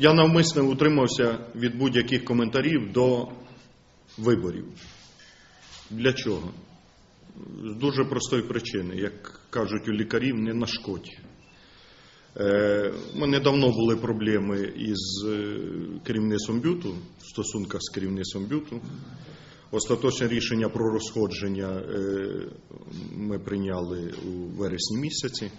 Я навмисно утримався від будь-яких коментарів до виборів. Для чого? З дуже простої причини, як кажуть у лікарів, не нашкодь. Е, У мене давно були проблеми із е, керівництвом бюту, в стосунках з керівництвом бюту. Остаточне рішення про розходження е, ми прийняли у вересні місяці.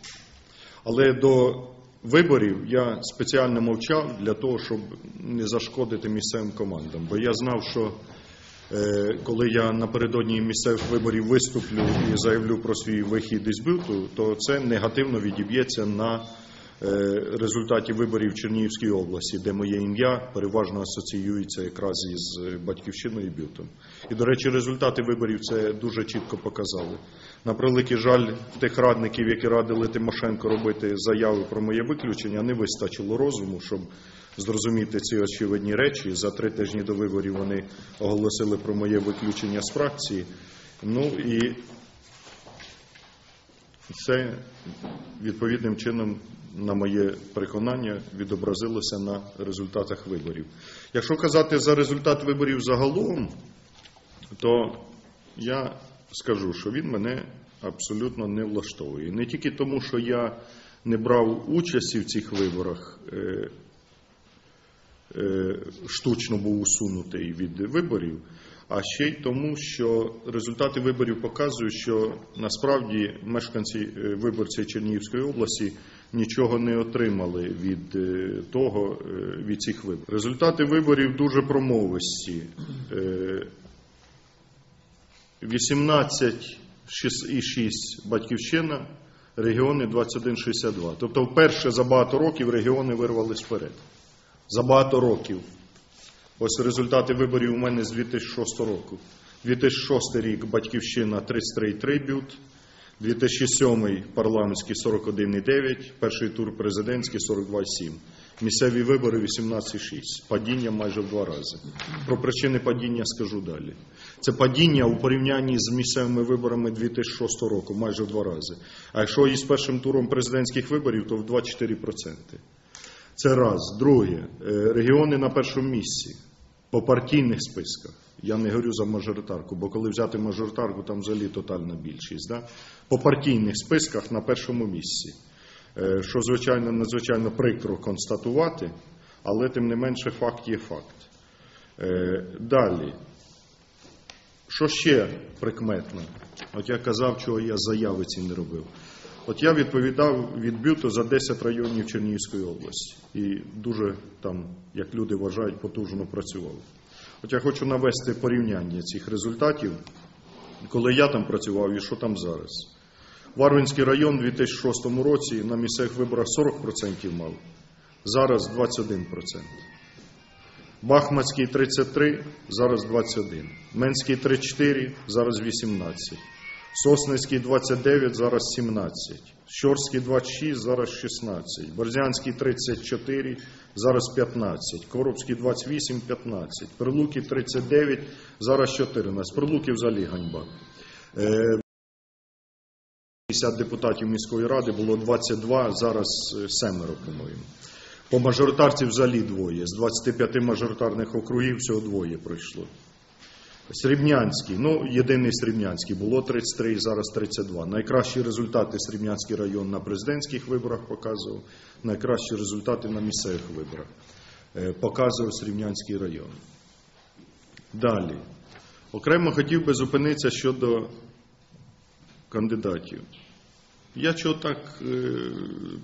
Але до виборів я спеціально мовчав для того, щоб не зашкодити місцевим командам. Бо я знав, що е, коли я напередодні місцевих виборів виступлю і заявлю про свій вихід із бюту, то це негативно відіб'ється на е, результаті виборів в Чернігівській області, де моє ім'я переважно асоціюється якраз із е, батьківщиною і бютом. І, до речі, результати виборів це дуже чітко показали. На превеликий жаль, тих радників, які радили Тимошенко робити заяви про моє виключення, не вистачило розуму, щоб зрозуміти ці очевидні речі. За три тижні до виборів вони оголосили про моє виключення з фракції. Ну і це відповідним чином, на моє переконання, відобразилося на результатах виборів. Якщо казати за результат виборів загалом, то я скажу, що він мене абсолютно не влаштовує. Не тільки тому, що я не брав участі в цих виборах, е, е, штучно був усунутий від виборів, а ще й тому, що результати виборів показують, що насправді мешканці е, виборці Чернігівської області нічого не отримали від е, того, е, від цих виборів. Результати виборів дуже промовисті. Е, 18,6 батьківщина, регіони 21,62. Тобто вперше за багато років регіони вирвались вперед. За багато років. Ось результати виборів у мене з 2006 року. 2006 рік батьківщина 33,3 бют, 2007 парламентський 41,9, перший тур президентський 42,7. Місцеві вибори 18,6. Падіння майже в два рази. Про причини падіння скажу далі. Це падіння у порівнянні з місцевими виборами 2006 року майже в два рази. А якщо із першим туром президентських виборів, то в 24%. Це раз. Друге, е, регіони на першому місці по партійних списках. Я не говорю за мажоритарку, бо коли взяти мажоритарку, там взагалі тотальна більшість. Да? По партійних списках на першому місці. Е, Що, звичайно, надзвичайно прикро констатувати, але тим не менше факт є факт. Е, Далі. Що ще прикметно? От я казав, чого я заяви ці не робив. От я відповідав від бюту за 10 районів Чернігівської області. І дуже там, як люди вважають, потужно працював. От я хочу навести порівняння цих результатів, коли я там працював і що там зараз. Варвинський район у 2006 році на місцевих виборах 40% мав, зараз 21%. Бахмацький 33, зараз 21. Менський 34, зараз 18. Сосницький 29, зараз 17. Щорський 26, зараз 16. Борзянський 34, зараз 15. Коробський 28, 15. Прилуки 39, зараз 14. Прилуки взагалі ганьба. Е, 50 депутатів міської ради було 22, зараз е, семеро, по-моєму. По мажоритарці взагалі двоє. З 25 мажоритарних округів всього двоє пройшло. Срібнянський, ну єдиний Срібнянський, було 33, зараз 32. Найкращі результати Срібнянський район на президентських виборах показував, найкращі результати на місцевих виборах е, показував Срібнянський район. Далі. Окремо хотів би зупинитися щодо кандидатів. Я чого так е,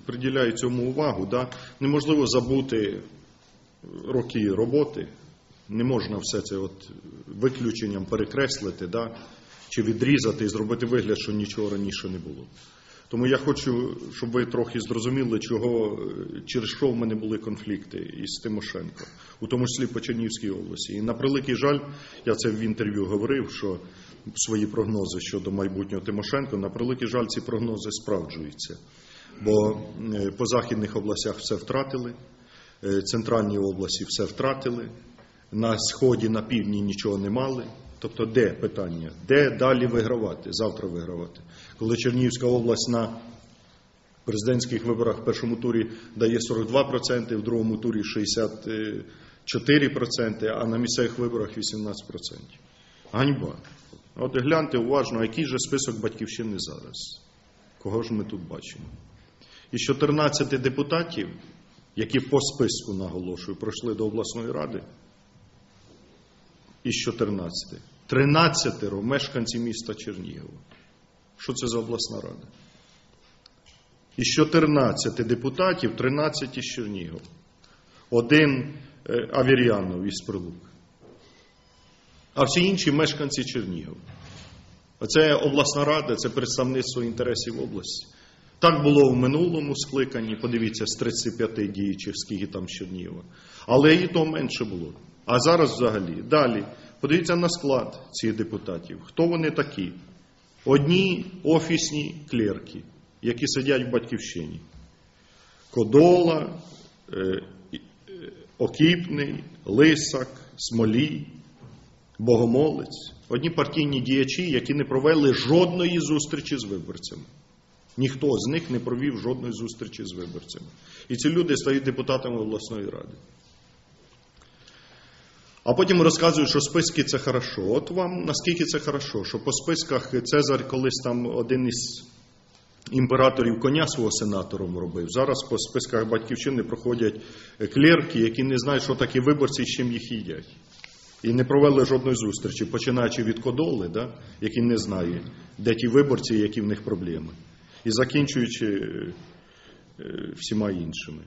приділяю цьому увагу, да? неможливо забути роки роботи, не можна все це от виключенням перекреслити, да? чи відрізати і зробити вигляд, що нічого раніше не було. Тому я хочу, щоб ви трохи зрозуміли, чого, е, через що в мене були конфлікти із Тимошенко, у тому числі по Чернігівській області. І на превеликий жаль, я це в інтерв'ю говорив, що свої прогнози щодо майбутнього Тимошенко, на превеликий жаль, ці прогнози справджуються. Бо е, по західних областях все втратили, е, центральній області все втратили, на сході, на півдні нічого не мали. Тобто, де питання? Де далі вигравати? Завтра вигравати. Коли Чернігівська область на президентських виборах в першому турі дає 42%, в другому турі 64%, а на місцевих виборах 18%. Ганьба. От гляньте уважно, який же список батьківщини зараз. Кого ж ми тут бачимо? Із 14 депутатів, які по списку, наголошую, пройшли до обласної ради, із 14, 13 мешканці міста Чернігова. Що це за обласна рада? Із 14 депутатів 13 із Чернігова. Один е, Авір'янов із Прилук. А всі інші мешканці Чернігова. Оце обласна рада, це представництво інтересів області. Так було в минулому скликанні, подивіться, з 35 діючих, скільки там Чернігова. Але і то менше було. А зараз взагалі. Далі. Подивіться на склад цих депутатів. Хто вони такі? Одні офісні клерки, які сидять в батьківщині. Кодола, е, е, Окіпний, Лисак, Смолій, Богомолець. Одні партійні діячі, які не провели жодної зустрічі з виборцями. Ніхто з них не провів жодної зустрічі з виборцями. І ці люди стають депутатами обласної ради. А потім розказують, що списки це хорошо. От вам наскільки це хорошо, що по списках Цезар колись там один із імператорів коня свого сенатором робив. Зараз по списках батьківщини проходять клерки, які не знають, що таке виборці і з чим їх їдять. І не провели жодної зустрічі, починаючи від Кодоли, да, який не знає, де ті виборці, які в них проблеми, і закінчуючи е, всіма іншими.